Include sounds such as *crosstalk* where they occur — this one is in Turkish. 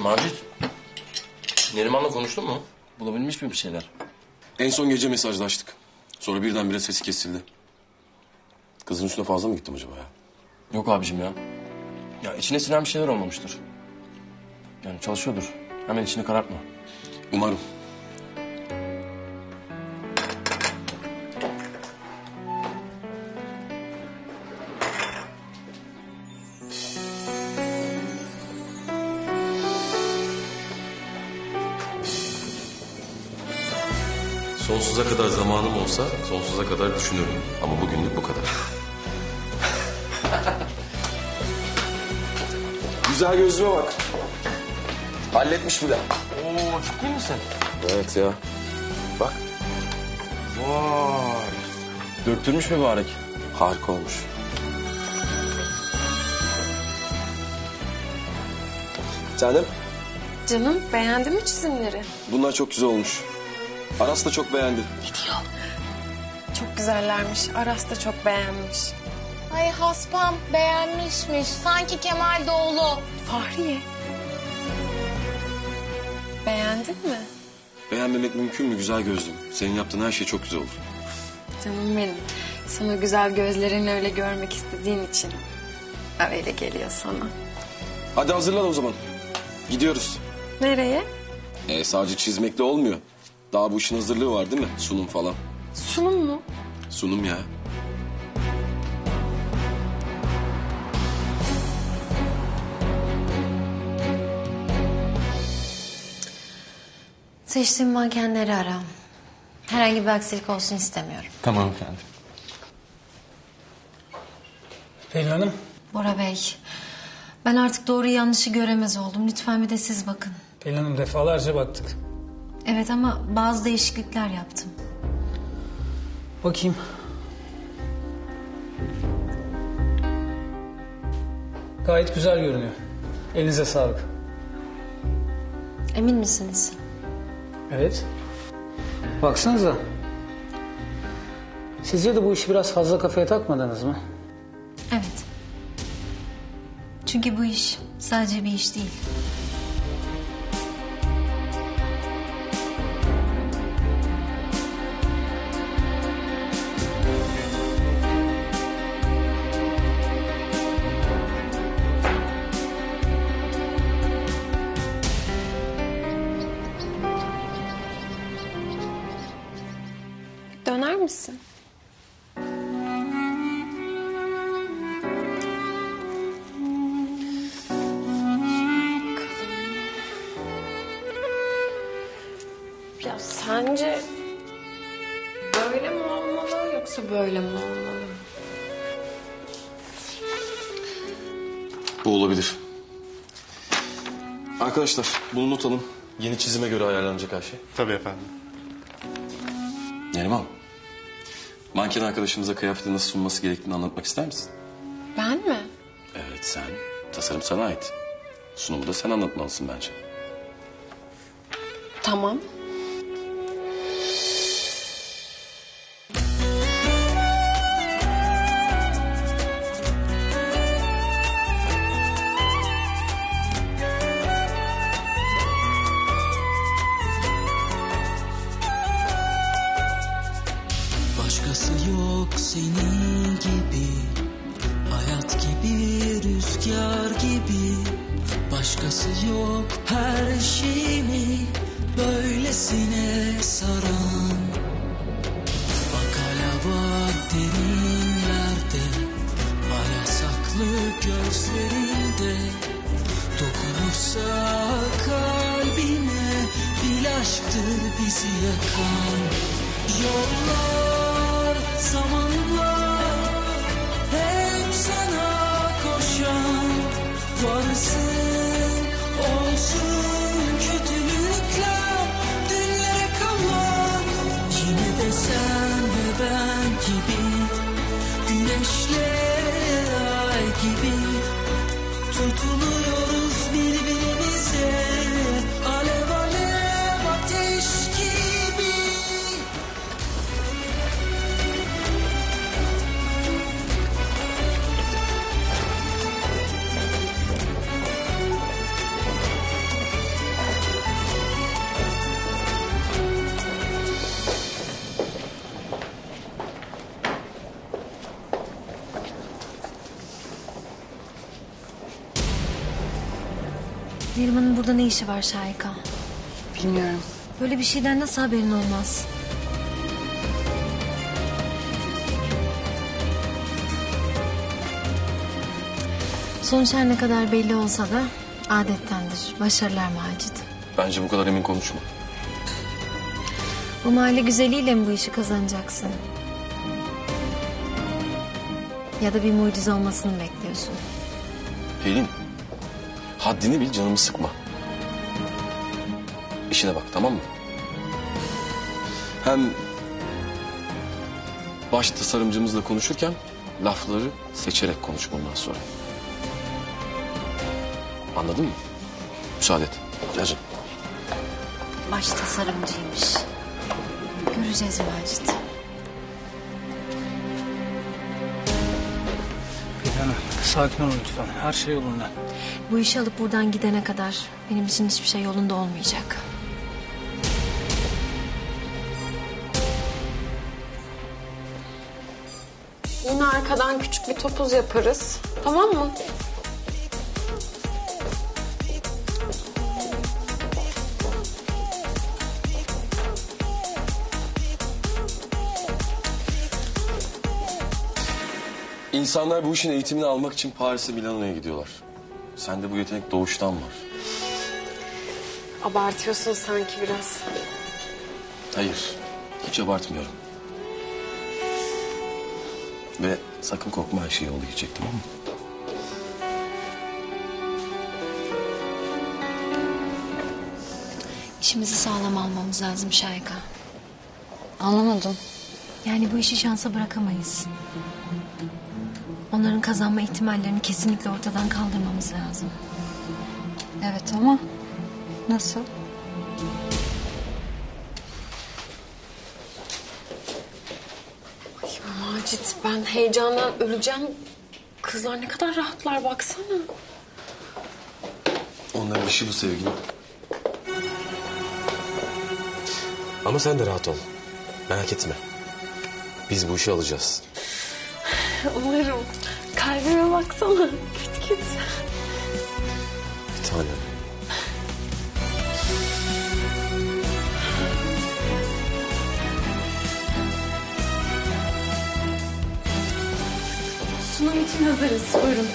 Macit. Neriman'la konuştun mu? Bulabilmiş mi bir şeyler? En son gece mesajlaştık. Sonra birdenbire sesi kesildi. Kızın üstüne fazla mı gittim acaba ya? Yok abicim ya. Ya içine sinen bir şeyler olmamıştır. Yani çalışıyordur. Hemen içini karartma. Umarım. Sonsuza kadar zamanım olsa sonsuza kadar düşünürüm. Ama bugünlük bu kadar. *laughs* Güzel gözlüğe bak. Halletmiş bile. Oo ciddi misin? Evet ya. Bak Vay. Döktürmüş mübarek. harika olmuş. Canım Canım beğendin mi çizimleri? bunlar çok güzel olmuş. Aras da çok beğendi. Çok güzellermiş. Aras da çok beğenmiş. Ay haspam beğenmişmiş. Sanki Kemal Doğulu. Fahriye. Beğendin mi? Beğenmemek mümkün mü güzel gözlüm? Senin yaptığın her şey çok güzel olur. Canım benim. Sana güzel gözlerini öyle görmek istediğin için. Öyle geliyor sana. Hadi hazırlan o zaman. Gidiyoruz. Nereye? E, sadece çizmekle olmuyor. Daha bu işin hazırlığı var değil mi? Sunum falan. Sunum mu? Sunum ya. Seçtiğim mankenleri ara. Herhangi bir aksilik olsun istemiyorum. Tamam efendim. Pelin Hanım, Bora Bey, ben artık doğru yanlışı göremez oldum. Lütfen bir de siz bakın. Pelin Hanım defalarca baktık. Evet ama bazı değişiklikler yaptım. Bakayım. Gayet güzel görünüyor. Elinize sağlık. Emin misiniz? Evet. Baksanıza. Sizce de bu işi biraz fazla kafaya takmadınız mı? Evet. Çünkü bu iş sadece bir iş değil. Misin? Ya sence böyle mi olmalı yoksa böyle mi olmalı? Bu olabilir. Arkadaşlar bunu not alın. Yeni çizime göre ayarlanacak her şey. Tabii efendim. Neriman. Manken arkadaşımıza kıyafeti nasıl sunması gerektiğini anlatmak ister misin? Ben mi? Evet sen. Tasarım sana ait. Sunumu da sen anlatmalısın bence. Tamam. Gibi. Başkası yok her şeyimi Böylesine saran. Bak hala var derinlerde Hala saklı gözlerinde. Dokunursa kalbine Bir aşktır bizi yakan. Yollar, zamanlar Neriman'ın burada ne işi var Şahika? Bilmiyorum. Böyle bir şeyden nasıl haberin olmaz? Sonuç her ne kadar belli olsa da adettendir. Başarılar Macit. Bence bu kadar emin konuşma. Bu mahalle güzeliyle mi bu işi kazanacaksın? Ya da bir mucize olmasını bekliyorsun? Pelin. Haddini bil canımı sıkma. İşine bak tamam mı? Hem baş tasarımcımızla konuşurken lafları seçerek konuş bundan sonra. Anladın mı? Müsaade et. Gel canım. Baş tasarımcıymış. Göreceğiz Macit. Hanım sakin olun lütfen. Her şey yolunda. Bu işi alıp buradan gidene kadar benim için hiçbir şey yolunda olmayacak. Yine arkadan küçük bir topuz yaparız. Tamam mı? İnsanlar bu işin eğitimini almak için Paris'e Milano'ya gidiyorlar. Sende bu yetenek doğuştan var. Abartıyorsun sanki biraz. Hayır, hiç abartmıyorum. Ve sakın korkma her şey yolunda gidecek tamam mı? İşimizi sağlam almamız lazım Şayka. Anlamadım. Yani bu işi şansa bırakamayız. Onların kazanma ihtimallerini kesinlikle ortadan kaldırmamız lazım. Evet ama nasıl? Ay Macit ben heyecandan öleceğim. Kızlar ne kadar rahatlar baksana. Onların işi bu sevgilim. Ama sen de rahat ol. Merak etme. Biz bu işi alacağız. Umarım. Kalbime baksana. Küt küt. Bir tane. Sunum için hazırız. Buyurun.